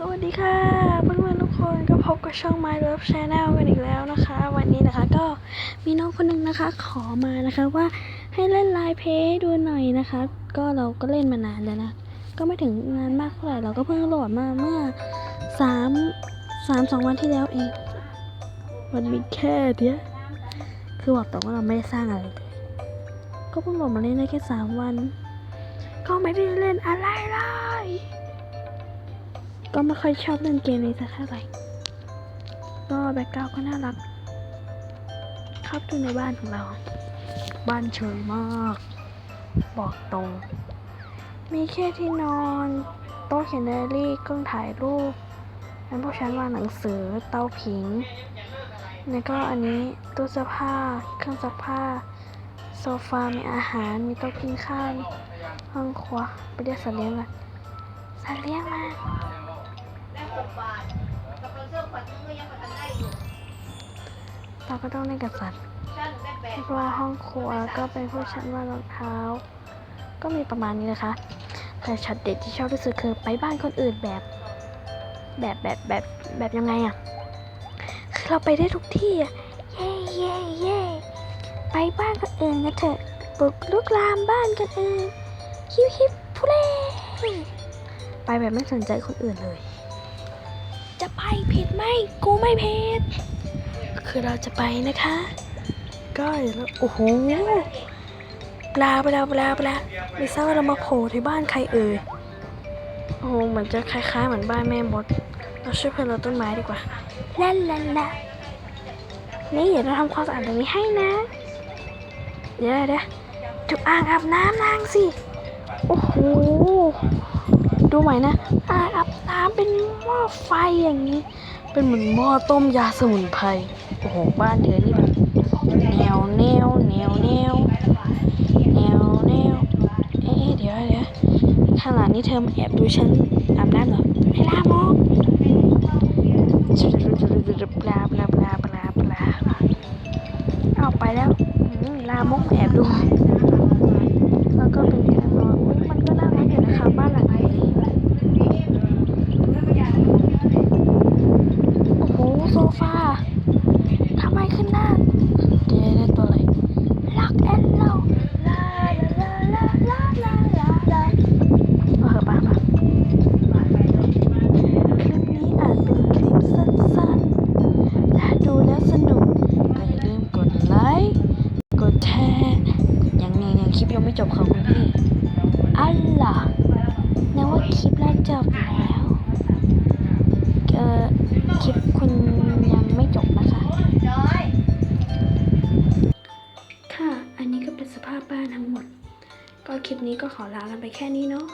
สวัสดีค่ะเพื่อนๆทุกคนก็พบกับช่อง My Love Channel กันอีกแล้วนะคะ วันนี้นะคะก็มีน้องคนหนึ่งนะคะ ขอมานะคะว่าให้เล่นไลน์เพย์ดูหน่อยนะคะ ก็เราก็เล่นมานานแล้วนะ ก็ไม่ถึงนานมากเท่าไหร่เราก็เพิ่งโหลดมาเมื่อสามสามสองวันที่แล้วเอง มันมีแค่เนี้ยคือบอกตรงว่าเราไม่ได้สร้างอะไรเลยก็เพิ่งโหลดมาเล่นได้แค่สามวัน ก็ไม่ได้เล่นอะไรเลย ก็ไม่ค่อยชอบเล่นเกมนี้สักเท่าไหร่ก็แบ็กกราวก็น่ารักเข้าไปดูในบ้านของเรา บ้านเฉยมาก บอกตรง มีแค่ที่นอนโต๊ะเขียนไดอารี่เครื่องถ่ายรูปแล้วพวกฉันวางหนังสือเตาผิง แล้วก็อันนี้ตู้เสื้อผ้า เครื่องซักผ้า โซฟา มีอาหาร มีโต๊ะกินข้าว ห้องครัว ไปเรียกสัตว์เลี้ยงก่อนสัตว์เลี้ยงมา เราเชื่อมขวัญก็ยังมาทันได้อยู่เราก็ต้องเล่นกับสัตว์ฉันได้แปดแล้วก็ห้องครัวก็เป็นพวกชั้นวางรองเท้า ก็มีประมาณนี้นะคะ แต่ช็อตเด็ดที่ชอบที่สุดคือไปบ้านคนอื่นแบบ แบบแบบแบบแบบยังไงอะคือเราไปได้ทุกที่อะเย่เย่เย่ไปบ้านคนอื่นกันเถอะบุกลุกลามบ้านคนอื่นฮิปฮิปพูเล่ไปแบบไม่สนใจคนอื่นเลย จะไปผิดไหมกูไม่ผิดคือเราจะไปนะคะ ก็เดี๋ยวโอ้โหปลาปลาปลาปลาไม่ทราบว่าเรามาโผล่ที่บ้านใครเอ่ยโอ้โหเหมือนจะคล้ายๆเหมือนบ้านแม่มดเราช่วยเพื่อนเราต้นไม้ดีกว่าลาลาลานี่เดี๋ยวเราทำความสะอาดตรงนี้ให้นะ เดี๋ยวเดี๋ยวจุอ่างอาบน้ำนางสิ โอ้โห ดูใหม่นะอ่าอาบน้ำเป็นหม้อไฟอย่างนี้ เป็นเหมือนหม้อต้มยาสมุนไพร โอ้โห บ้านเธอนี่แบบแนวแนวแนวแนวแนวแนวเอ๊ะเดี๋ยวเดี๋ยวข้างหลังนี่เธอมาแอบดูฉันอาบน้ำเหรอไม่ลามกปลาปลาปลาปลาปลาเอาไปแล้วลามกมาแอบดู แล้วก็เป็นการนอนอุ๊ยมันก็น่ารักอยู่นะคะบ้านหลังนี้โอ้โหโซฟาทำไม ขึ้นหน้าเดี๋ยวเดี๋ยวตัวอะไรลักแอนเราลาลาลาลาลาลาลาเอาเหอะป่ะป่ะคลิปนี้อาจเป็นคลิปสั้นๆ ถ้าดูแล้วสนุกก็อย่าลืมกดไลค์ กดแชร์ยังไงยังคลิปยังไม่จบค่ะคุณพี่อัลล่ะนึกว่าคลิปแล้วจบแล้ว ก็คลิปนี้ก็ขอลากันไปแค่นี้เนาะ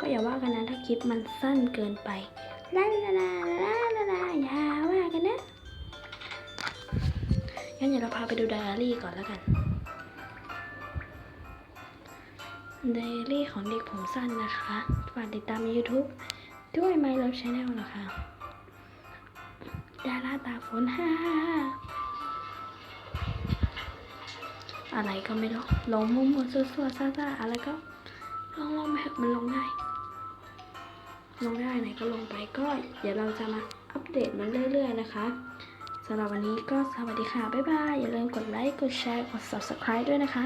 ก็อย่าว่ากันนะถ้าคลิปมันสั้นเกินไปลาลาลาลาลาลาอย่าว่ากันนะงั้นเดี๋ยวเราพาไปดูไดอารี่ก่อนแล้วกันไดอารี่ของเด็กผมสั้นนะคะฝากติดตามใน YouTube ด้วย My Love Channel นะคะ ดาราตาฝนฮ่าฮ่า อะไรก็ไม่รู้ลงมุมมัวซัวๆซ่าๆอะไรก็ลองลองไปเถอะมันลงได้ลงได้ไหนก็ลงไปก็เดี๋ยวเราจะมาอัปเดตมันเรื่อย ๆ นะคะสำหรับวันนี้ก็สวัสดีค่ะ บ๊ายบาย อย่าลืมกดไลค์กดแชร์กด subscribe ด้วยนะคะ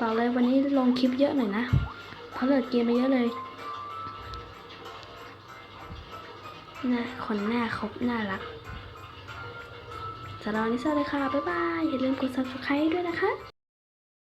บอกเลยวันนี้ลงคลิปเยอะหน่อยนะ เพราะเลิกเกมไปเยอะเลยหน้าคนหน้าครบน่ารักสำหรับวันนี้สวัสดีค่ะ บ๊ายบาย อย่าลืมกด subscribe ด้วยนะคะ